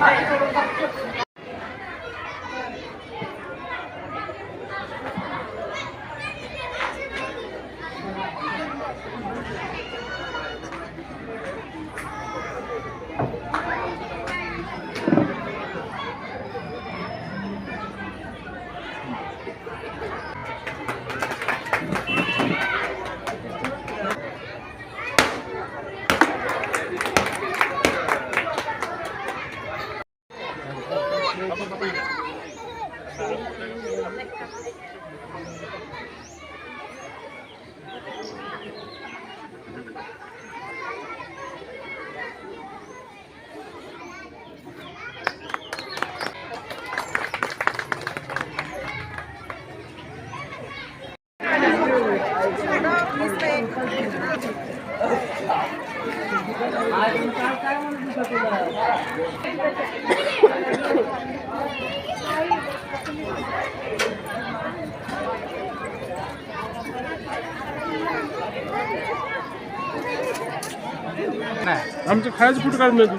Baju. आमचं खायचं कुठं काढून मिळतो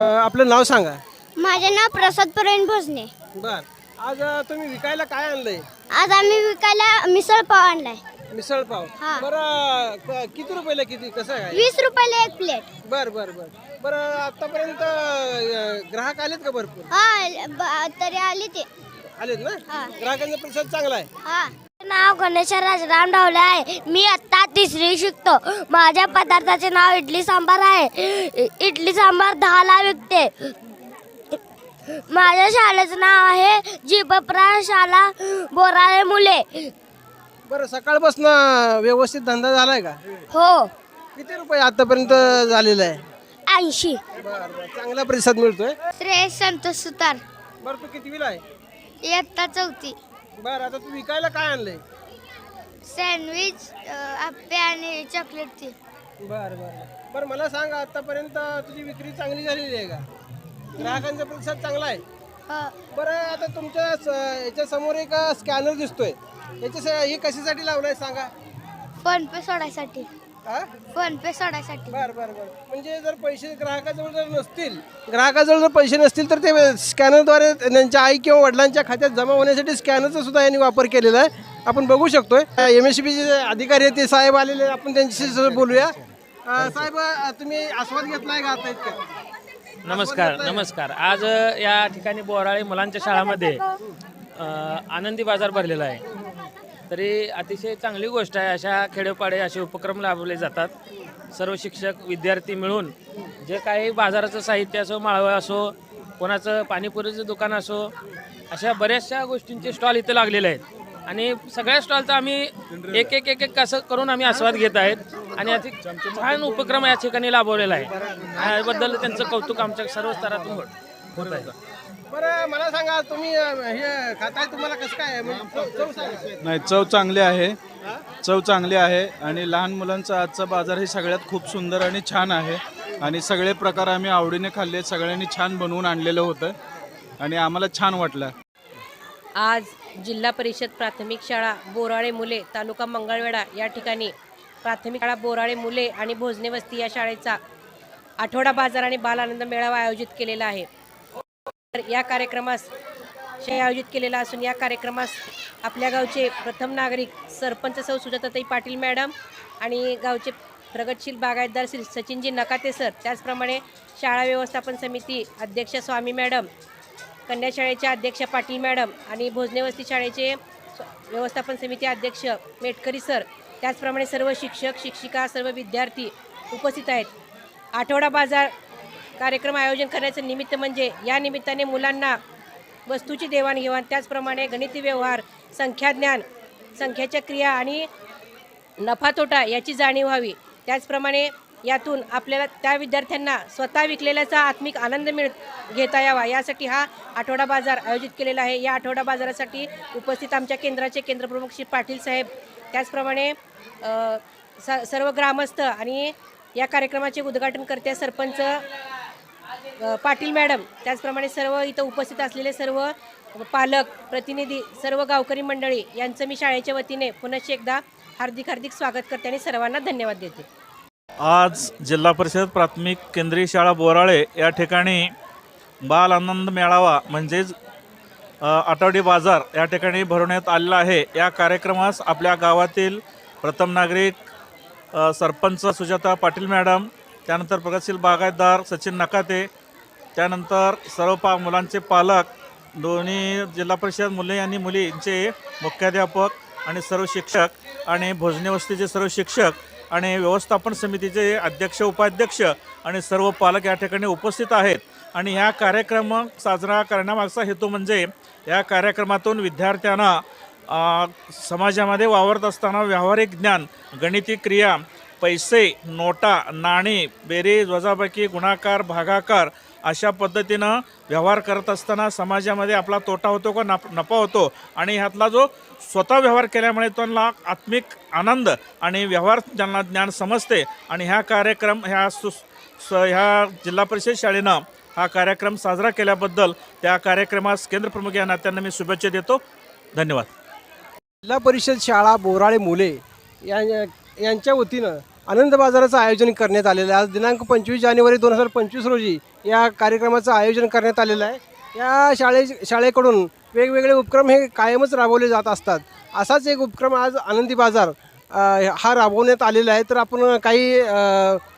आपलं नाव सांगा. माझे नाव प्रसाद प्रवीण भोसने. बर. आज अ, तुम्ही विकायला काय आणलंय? आज आम्ही विकायला मिसळ पाव आणलाय. मिसळ पाव. हा. बरं क- किती रुपयाला किती कसं आहे? वीस रुपयाला एक प्लेट. बर बर बर. बरं आतापर्यंत अ, ग्राहक आलेत का भरपूर? हा ब- तरी आली ते. आलेत ना? हा. ग्राहकांचा प्रतिसाद चांगला आहे. हा. नाव गणेश राजाराम ढवले आहे. मी आत्ता तिसरी शिकतो. माझ्या पदार्थाचे नाव इडली सांबार आहे. इ- इडली सांबार दहाला विकते. माझ्या शाळेचं नाव आहे जीपप्रा शाळा बोराळे मुले. बरं सकाळपासून व्यवस्थित धंदा झालाय का? हो. किती रुपये आतापर्यंत झालेला आहे? ऐंशी. बरं बरं. चांगला प्रतिसाद मिळतोय? श्रेय संतोष सुतार. बरं तू कितवीला आहे? इयत्ता चौथी. बरं आता तू विकायला काय आणलंय? सँडविच आप्पे आणि चॉकलेटची. बरं बरं. बरं मला सांग आतापर्यंत तुझी विक्री चांगली झालेली आहे का? ग्राहकांचा प्रतिसाद चांगला आहे. बरं आता तुमच्या याच्या समोर एक स्कॅनर दिसतोय. याच्या हे कशासाठी लावलाय सांगा? फोन पे सोडायसाठी. हा फोन पे सोडायसाठी. बर बर बर. म्हणजे जर पैसे ग्राहकाजवळ जर नसतील ग्राहकाजवळ जर पैसे नसतील तर ते स्कॅनरद्वारे त्यांच्या आई किंवा वडिलांच्या खात्यात जमा होण्यासाठी स्कॅनरचा सुद्धा यांनी वापर केलेला आहे. आपण बघू शकतोय. एम एस जे अधिकारी आहेत ते साहेब आलेले. आपण त्यांच्याशी बोलूया. साहेब तुम्ही आस्वाद घेतलाय का आता इतक्या? नमस्कार नमस्कार. आज अ, या ठिकाणी बोराळे मुलांच्या शाळामध्ये अ, आनंदी बाजार भरलेला आहे. तरी अतिशय चांगली गोष्ट आहे अशा खेडोपाडे असे उपक्रम राबवले जातात. सर्व शिक्षक विद्यार्थी मिळून जे काही बाजाराचं साहित्य असो माळवं असो कोणाचं पाणीपुरीचं दुकान असो अशा बऱ्याचशा गोष्टींचे स्टॉल इथं लागलेले आहेत. आणि सगळ्या स्टॉलचा आम्ही एक एक एक एक असं करून आम्ही आस्वाद घेत आहेत. आणि अति छान उपक्रम या ठिकाणी राबवलेला आहे. याबद्दल त्यांचं कौतुक आमच्या सर्व स्तरातून होत होत आहे. बरं मला सांगा तुम्ही हे खाताय तुम्हाला कसं काय? म्हणजे. नाही चव चांगली आहे. चव चांगली आहे आणि लहान मुलांचा आजचा बाजार हे सगळ्यात खूप सुंदर आणि छान आहे. आणि सगळे प्रकार आम्ही आवडीने खाल्ले सगळ्यांनी छान बनवून आणलेलं होतं. आणि आम्हाला छान वाटलं. आज जिल्हा परिषद प्राथमिक शाळा बोराळे मुले तालुका मंगळवेढा या ठिकाणी प्राथमिक शाळा बोराळे मुले आणि भोजने वस्ती या शाळेचा आठवडा बाजार आणि बाल आनंद मेळावा आयोजित केलेला आहे. तर या कार्यक्रमास शे आयोजित केलेला असून या कार्यक्रमास आपल्या गावचे प्रथम नागरिक सरपंच सौ सुजाताताई पाटील मॅडम आणि गावचे प्रगतशील बागायतदार श्री सचिनजी नकाते सर. त्याचप्रमाणे शाळा व्यवस्थापन समिती अध्यक्ष स्वामी मॅडम कन्या शाळेच्या अध्यक्ष पाटील मॅडम आणि भोजनेवस्ती शाळेचे व्यवस्थापन समिती अध्यक्ष मेटकरी सर. त्याचप्रमाणे सर्व शिक्षक शिक्षिका सर्व विद्यार्थी उपस्थित आहेत. आठवडा बाजार कार्यक्रम आयोजन करण्याचं निमित्त म्हणजे या निमित्ताने मुलांना वस्तूची देवाणघेवाण त्याचप्रमाणे गणिती व्यवहार संख्याज्ञान संख्याच्या क्रिया आणि नफा तोटा याची जाणीव व्हावी. त्याचप्रमाणे यातून आपल्याला त्या विद्यार्थ्यांना स्वतः विकलेल्याचा आत्मिक आनंद मिळ घेता यावा. यासाठी हा आठवडा बाजार आयोजित केलेला आहे. या आठवडा बाजारासाठी उपस्थित आमच्या केंद्राचे केंद्रप्रमुख श्री पाटील साहेब त्याचप्रमाणे स सर्व ग्रामस्थ आणि या कार्यक्रमाचे उद्घाटन करत्या सरपंच पाटील मॅडम त्याचप्रमाणे सर्व इथं उपस्थित असलेले सर्व पालक प्रतिनिधी सर्व गावकरी मंडळी यांचं मी शाळेच्या वतीने पुनश्च एकदा हार्दिक हार्दिक स्वागत करते आणि सर्वांना धन्यवाद देते. आज जिल्हा परिषद प्राथमिक केंद्रीय शाळा बोराळे या ठिकाणी बाल आनंद मेळावा म्हणजेच आठवडी बाजार या ठिकाणी भरवण्यात आलेला आहे. या कार्यक्रमास आपल्या गावातील प्रथम नागरिक सरपंच सुजाता पाटील मॅडम त्यानंतर प्रगतशील बागायतदार सचिन नकाते त्यानंतर सर्व पा मुलांचे पालक दोन्ही जिल्हा परिषद मुले आणि मुलींचे मुख्याध्यापक आणि सर्व शिक्षक आणि भोजनी वस्तीचे सर्व शिक्षक आणि व्यवस्थापन समितीचे अध्यक्ष उपाध्यक्ष आणि सर्व पालक या ठिकाणी उपस्थित आहेत. आणि ह्या कार्यक्रम साजरा करण्यामागचा हेतू म्हणजे या कार्यक्रमातून विद्यार्थ्यांना समाजामध्ये वावरत असताना व्यावहारिक ज्ञान गणिती क्रिया पैसे नोटा नाणी बेरीज वजाबाकी गुणाकार भागाकार अशा पद्धतीनं व्यवहार करत असताना समाजामध्ये आपला तोटा होतो का नफ नफा होतो? आणि ह्यातला जो स्वतः व्यवहार केल्यामुळे त्यांना आत्मिक आनंद आणि व्यवहार ज्यांना ज्ञान समजते आणि ह्या कार्यक्रम ह्या सु स ह्या जिल्हा परिषद शाळेनं हा कार्यक्रम साजरा केल्याबद्दल त्या कार्यक्रमास केंद्रप्रमुख या नात्यांना मी शुभेच्छा देतो. धन्यवाद. जिल्हा परिषद शाळा बोराळे मुले या यांच्या वतीनं आनंद बाजाराचं आयोजन करण्यात आलेलं आहे. आज दिनांक पंचवीस जानेवारी दोन हजार पंचवीस रोजी या कार्यक्रमाचं आयोजन करण्यात आलेलं आहे. या शाळे शाळेकडून वेगवेगळे उपक्रम हे कायमच राबवले जात असतात. असाच एक उपक्रम आज आनंदी बाजार हा राबवण्यात आलेला आहे. तर आपण काही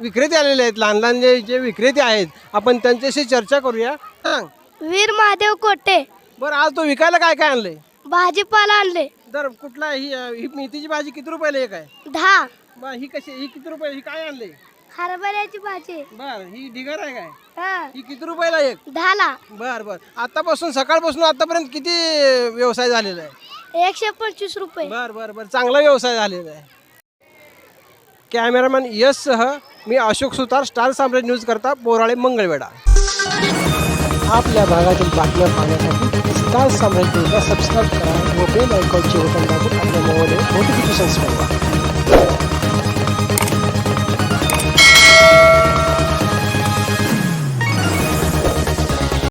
विक्रेते आलेले आहेत. लहान लहान जे जे विक्रेते आहेत आपण त्यांच्याशी चर्चा करूया. हां. वीर महादेव कोटे. बरं आज तो विकायला काय काय आणलं भाजीपाला आणले तर कुठला ही ही मेथीची भाजी किती रुपयाला एक आहे? दहा. बा ही कशी ही किती रुपये ही काय आणले हरभऱ्याची भाजी. बर ही ढिगार आहे काय? हा. ही किती रुपयाला एक? दहाला. बर बर. आतापासून सकाळपासून आतापर्यंत किती व्यवसाय झालेला आहे? एकशे पंचवीस रुपये. बर बर बर. चांगला व्यवसाय झालेला आहे. कॅमेरामॅन यश सह मी अशोक सुतार स्टार साम्राज्य न्यूज करता बोराळे मंगळवेढा. आपल्या भागातील बातम्या पाहण्यासाठी स्टार साम्राज्य न्यूजला सबस्क्राईब करा व बेल आयकॉनचे बटन दाबून आपल्या मोबाईल नोटिफिकेशन्स मिळवा Thank you.